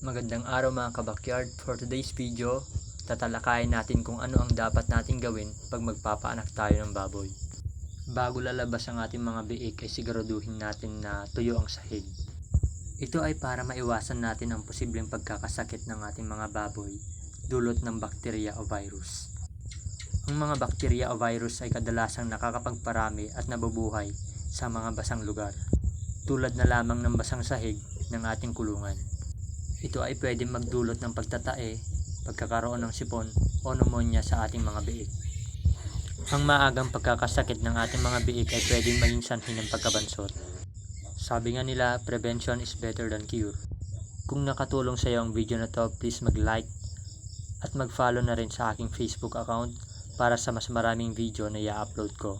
Magandang araw mga kabakyard. For today's video, tatalakayin natin kung ano ang dapat natin gawin pag magpapaanak tayo ng baboy. Bago lalabas ang ating mga biik ay siguraduhin natin na tuyo ang sahig. Ito ay para maiwasan natin ang posibleng pagkakasakit ng ating mga baboy dulot ng bakterya o virus. Ang mga bakterya o virus ay kadalasang nakakapagparami at nabubuhay sa mga basang lugar, tulad na lamang ng basang sahig ng ating kulungan. Ito ay pwede magdulot ng pagtatae, pagkakaroon ng sipon o pneumonia sa ating mga biik. Ang maagang pagkakasakit ng ating mga biik ay pwedeng maging sanhi ng pagkabansot. Sabi nga nila, prevention is better than cure. Kung nakatulong sa iyo ang video na to, please mag-like at mag-follow na rin sa aking Facebook account para sa mas maraming video na i-upload ko.